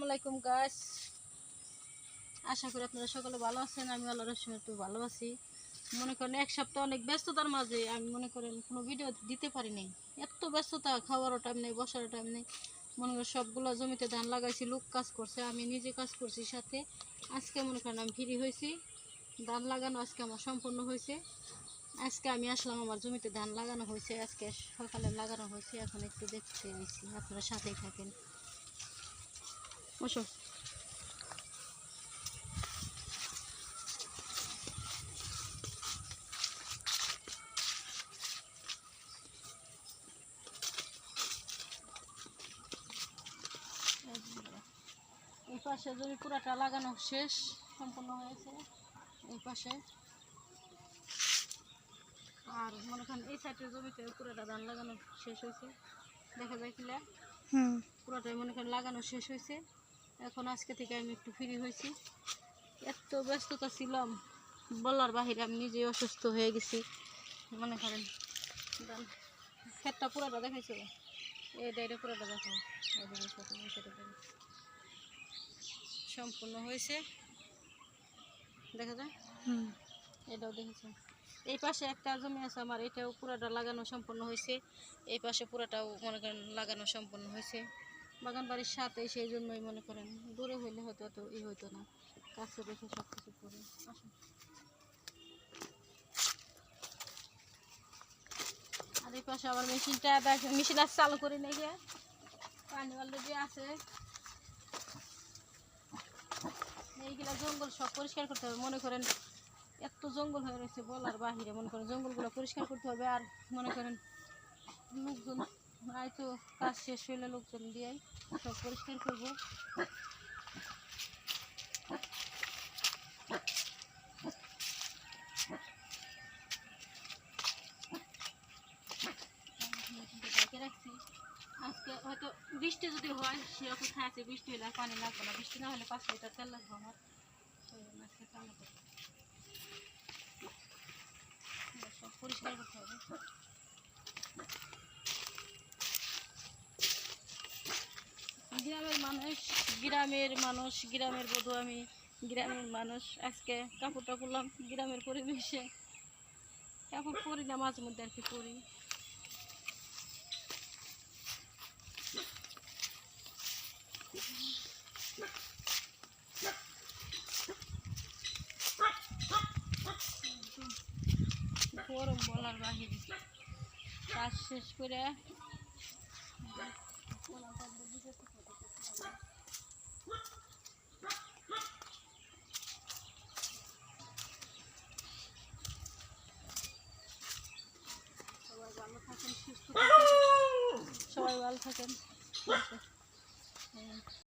আসসালামু আলাইকুম গাছ আশা করি আপনারা সকলে ভালো আছেন, আমি আল্লাহর রহমতে একটু ভালো আছি। মনে করেন এক সপ্তাহ অনেক ব্যস্ততার মাঝে আমি মনে করেন কোনো ভিডিও দিতে পারি নাই। এত ব্যস্ততা, খাওয়ারও টাইম নেই, বসারও টাইম নেই। মনে করেন সবগুলো জমিতে ধান লাগাইছি, লোক কাজ করছে, আমি নিজে কাজ করছি সাথে। আজকে মনে করেন আমি ফ্রি হয়েছি। ধান লাগানো আজকে আমার সম্পূর্ণ হয়েছে। আজকে আমি আসলাম আমার জমিতে ধান লাগানো হয়েছে। আজকে সকালে লাগানো হয়েছে, এখন একটু দেখতে আইছি আপনারা সাথেই থাকেন। বসো। এই পাশে জমি পুরাটা লাগানো শেষ সম্পূর্ণ হয়েছে এই পাশে। আর মনে করেন এই সাইডের জমিতে পুরাটা ধান লাগানো শেষ হয়েছে। দেখা যায় হুম। পুরোটাই মনে করেন লাগানো শেষ হয়েছে। এখন আজকে থেকে আমি একটু ফ্রি হয়েছি। এত ব্যস্ততা ছিলাম। বলার বাহিরে আমি নিজে অসুস্থ হয়ে গেছি। মনে করেন ক্ষেতটা পুরোটা দেখাইছে? এটা এটা পুরোটা এই দেখো। সম্পূর্ণ হয়েছে। দেখা যায়? এটাও দেখেছি। এই পাশে একটা জমি আছে আমার এটাও পুরাটা লাগানো সম্পূর্ণ হয়েছে। এই পাশে পুরাটাও মনে করেন লাগানো সম্পূর্ণ হয়েছে। বাগান বাড়ির সাথে সেই জন্যই মনে করেন, দূরে হইলে হয়তো এত ই হইতো না, কাছে রেখে সব কিছু করে। আসুন। আর এই পাশে আবার মেশিনটা মেশিন আছে চালু করি নাকি পানি অলরেডি আছে। এইগুলা জঙ্গল সব পরিষ্কার করতে হবে, মনে করেন এত জঙ্গল হয়ে রয়েছে বলার বাহিরে, মনে করেন জঙ্গলগুলো পরিষ্কার করতে হবে, আর মনে করেন লোকজন হয়তো কাজ শেষ হইলে লোকজন দিয়ে সব পরিষ্কার করব। আজকে হয়তো বৃষ্টি যদি হয় সেরকম আছে বৃষ্টি হলে পানি লাগবে না। বৃষ্টি না হলে পাঁচ লিটার তেল লাগবে আমার। আজকে চালু করছি। এবার সব পরিষ্কার করতে হবে মানুষ, গ্রামের মানুষ, গ্রামের বধূ আমি, গ্রামের মানুষ। আজকে কাপড়টা করলাম গ্রামের পরিবেশে। কাপড় পরি না, মাঝে মধ্যে আর কি পরি। গরম বলার বাহিরে। কাজ শেষ করে সবাই ভালো থাকেন সুস্থ থাকেন সবাই ভালো থাকেন।